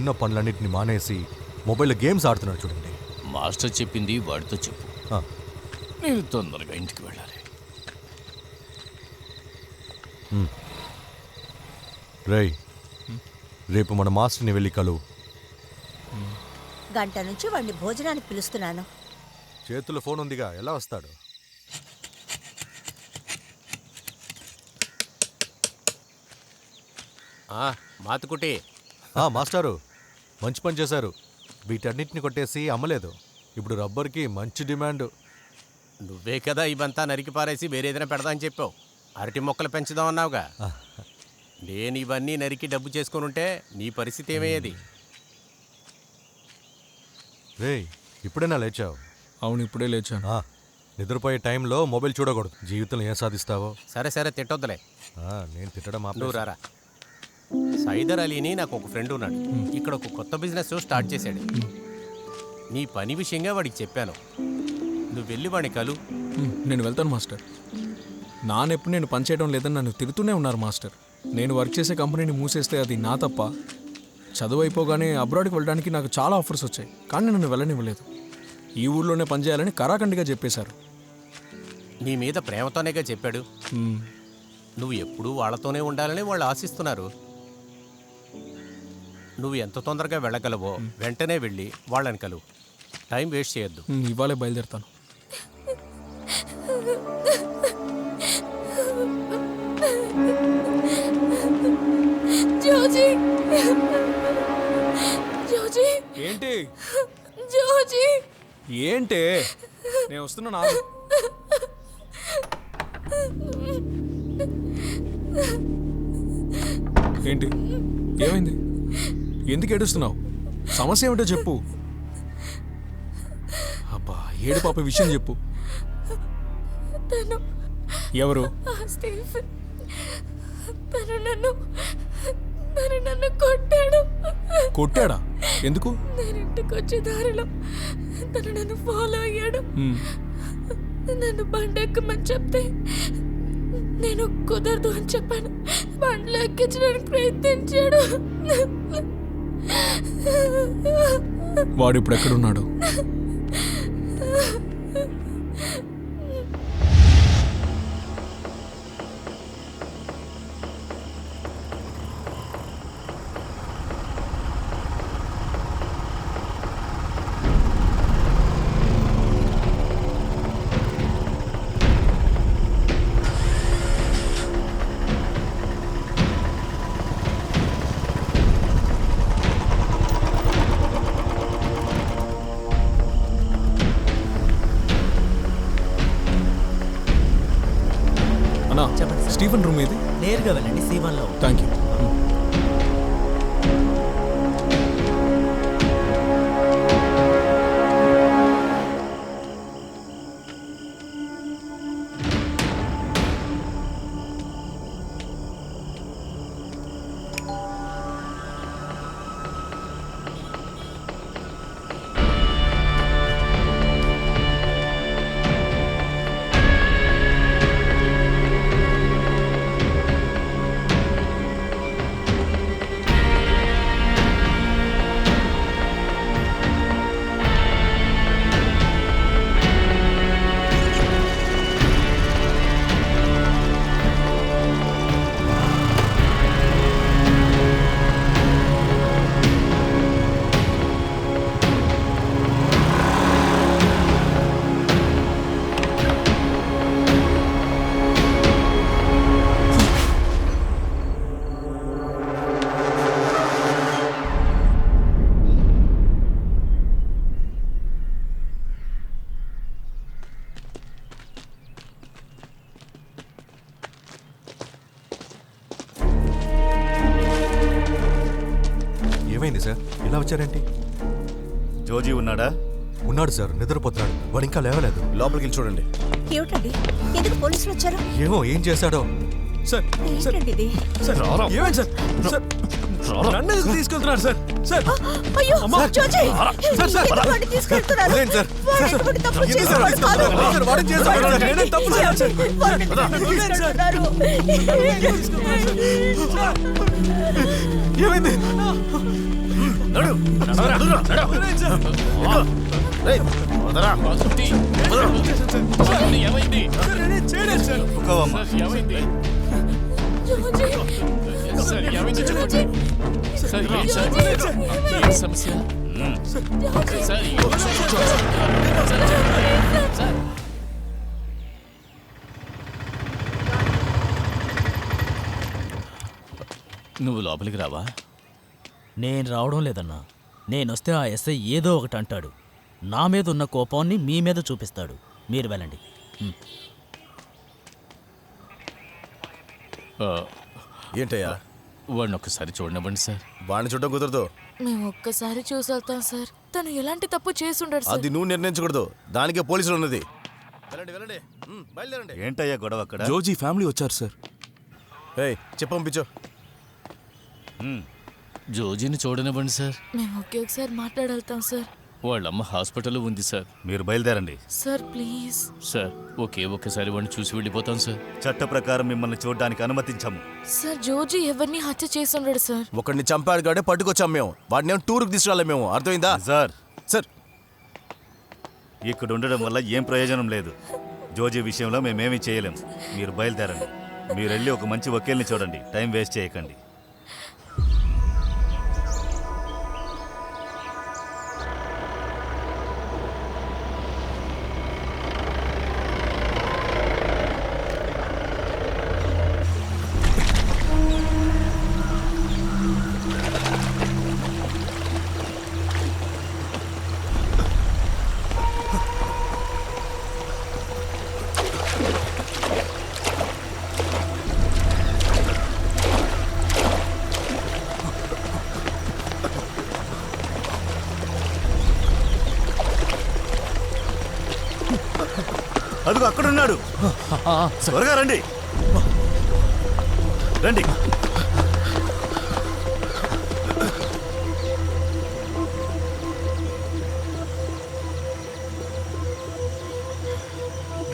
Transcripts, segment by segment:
ఉన్న పనులన్నింటినీ మానేసి మొబైల్లో గేమ్స్ ఆడుతున్నాడు చూడండి. మాస్టర్ చెప్పింది వాడితో చెప్పు. ఆ, నేను తొందరగా ఇంటికి వెళ్ళాలి. రేయ్. రేపు మన మాస్టర్ని వెళ్ళి కలువు గంట నుంచి వాడిని భోజనానికి పిలుస్తున్నాను. చేతుల్లో ఫోన్ ఉందిగా ఎలా వస్తాడు? ఆ, మాతుకుటి ఆ, మాస్టారు. మంచి పని చేశారు. వీటన్నిటిని కొట్టేసి అమ్మలేదు. ఇప్పుడు రబ్బర్కి మంచి డిమాండ్. నువ్వే కదా ఇవంతా నరికి పారేసి వేరేదైనా పెడదా అని చెప్పావు. అరటి మొక్కలు పెంచుదాం అన్నావుగా. నేను ఇవన్నీ నరికి డబ్బు చేసుకొని ఉంటే నీ పరిస్థితి ఏమయ్యేది? రేయ్ ఇప్పుడైనా లేచావు? అవును ఇప్పుడే లేచాను. ఆ, నిద్రపోయే టైంలో మొబైల్ చూడకూడదు. జీవితంలో ఏం సాధిస్తావో? సరే సరే తిట్టొద్దులే. ఆ, నేను తిట్టడం నువ్వు. రారా. సైదర్ అలీని నాకు ఒక ఫ్రెండ్ ఉన్నాడు. ఇక్కడ ఒక కొత్త బిజినెస్ స్టార్ట్ చేశాడు. నీ పని విషయంగా వాడికి చెప్పాను. నువ్వు వెళ్ళి వాడిని కలు. నేను వెళ్తాను మాస్టర్. నాన్నెప్పుడు నేను పనిచేయడం లేదని నన్ను తిడుతూనే ఉన్నారు మాస్టర్. నేను వర్క్ చేసే కంపెనీని మూసేస్తే అది నా తప్ప. చదువు అయిపోగానే అబ్రాడ్కి వెళ్ళడానికి నాకు చాలా ఆఫర్స్ వచ్చాయి కానీ నన్ను వెళ్ళనివ్వలేదు. ఈ ఊళ్ళోనే పనిచేయాలని కరాఖండిగా చెప్పేశారు. నీ మీద ప్రేమతోనేగా చెప్పాడు. నువ్వు ఎప్పుడూ వాళ్ళతోనే ఉండాలని వాళ్ళు ఆశిస్తున్నారు. నువ్వు ఎంత తొందరగా వెళ్ళగలవో వెంటనే వెళ్ళి వాళ్ళని కలువు టైం వేస్ట్ చేయొద్దు. ఇవాళే బయలుదేరుతాను. జోజీ! జోజీ! ఏంటి? జోజీ! ఏంటే? నేను వస్తున్నా నాకు ఏంటి? ఏమైంది? ఎందుకు ఏడుస్తున్నావు? సమస్య ఏమిటో చెప్పు. అబ్బా ఏడు పాప విషయం చెప్పు. ఎవరు? నన్ను కొట్టాడు. కొట్టాడా? ఎందుకు? నేను ఇంటికి వచ్చే దారిలో తను నన్ను ఫాలో అయ్యాడు. నన్ను బండి ఎక్కమని చెప్తే నేను కుదరదు అని చెప్పాను. బండ్లో ఎక్కించడానికి ప్రయత్నించాడు. వాడు ఇప్పుడు ఎక్కడున్నాడు? అన్నా స్టీఫెన్ రూమ్ ఏది? నేరుగా వెళ్ళండి సీవన్లో థ్యాంక్ యూ వచ్చారేంటి జోజీ ఉన్నాడా ఉన్నాడు సార్ నిద్రపోతున్నాడు వాడు ఇంకా లేవలేదు లోపలికి వెళ్ళి చూడండి ఏమిటండి ఎందుకు పోలీసులు వచ్చారు ఏమో ఏం చేశాడో సార్ సార్ ఏంటండి ఇది సార్ ఏమైంది సార్ సార్ నన్ను ఎందుకు తీసుకెళ్తున్నారు సార్ సార్ అయ్యో అమ్మా! జోజీ సార్, సార్, ఎందుకు వాడిని తీసుకెళ్తున్నారు వదిలేయండి సార్. వాడు ఎటువంటి తప్పు ఎందుకు సార్ చేసేవాడు కాదు. తీసుకెళ్తున్నారు? సార్, వాడు చేశాడు సార్. నేనేం తప్పు చేయలేదు సార్. వాడిని తీసుకెళ్తున్నారు. ఏమైంది సమస్య? సార్ ఏం సమస్య? సార్ నువ్వు లోపలికి రావా? నేను రావడం లేదన్నా. నేనొస్తే ఆ ఎస్ఐ ఏదో ఒకటి అంటాడు. నా మీద ఉన్న కోపాన్ని మీ మీద చూపిస్తాడు. మీరు వెళ్ళండి. ఏంటయ్యా? వాడిని ఒకసారి చూడనివ్వండి సార్. వాడిని చూడడం కుదరదు. మేము ఒక్కసారి చూసి వెళ్తాం సార్. తను ఎలాంటి తప్పు చేసుండడు సార్. అది నువ్వు నిర్ణయించకూడదు. దానికే పోలీసులు ఉన్నది. వెళ్ళండి వెళ్ళండి. బయలుదేరండి. ఏంటయ్యా గొడవ అక్కడ? జోజీ ఫ్యామిలీ వచ్చారు సార్. ఏయ్ చెప్పు పంపించు. జోజీని చూడనివ్వండి సార్. మేము ఒకే ఒకసారి మాట్లాడెళ్తాం సార్. వాళ్ళమ్మ హాస్పిటల్లో ఉంది సార్. మీరు బయలుదేరండి. Sir please. సార్ ఒకే ఒక్కసారి వాడిని చూసి వెళ్ళిపోతాం సార్. చట్ట ప్రకారం మిమ్మల్ని చూడడానికి అనుమతించాము. సార్ జోజీ ఎవరిని హత్య చేసుండడు సార్. ఒకడిని చంపాడు కాడే పట్టుకొచ్చాం మేము. వాడిని ఏమో టూర్కి తీసుకురాలి మేము. అర్థమైందా? సార్. సార్. ఇక్కడ ఉండడం వల్ల ఏం ప్రయోజనం లేదు. జోజీ విషయంలో మేమేమీ చేయలేం. మీరు బయలుదేరండి. మీరు వెళ్ళి ఒక మంచి వకీల్ని చూడండి. టైం వేస్ట్ చేయకండి. అదిగో అక్కడున్నాడు త్వరగా రండి. రండి.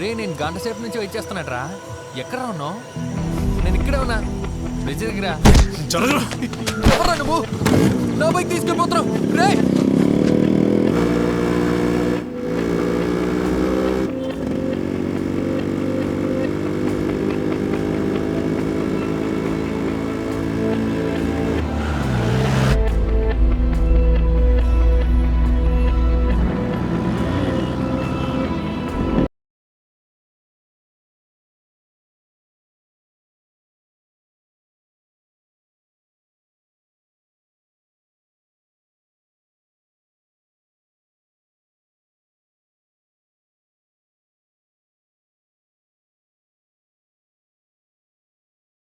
రే నేను గంట సేపు నుంచి వెయిట్ ఎక్కడ ఉన్నావు? నేను ఇక్కడే ఉన్నా. బ్రిడ్జ్ దగ్గర. నువ్వు? నా బైక్ తీసుకెళ్ళిపోతున్నావు. రే!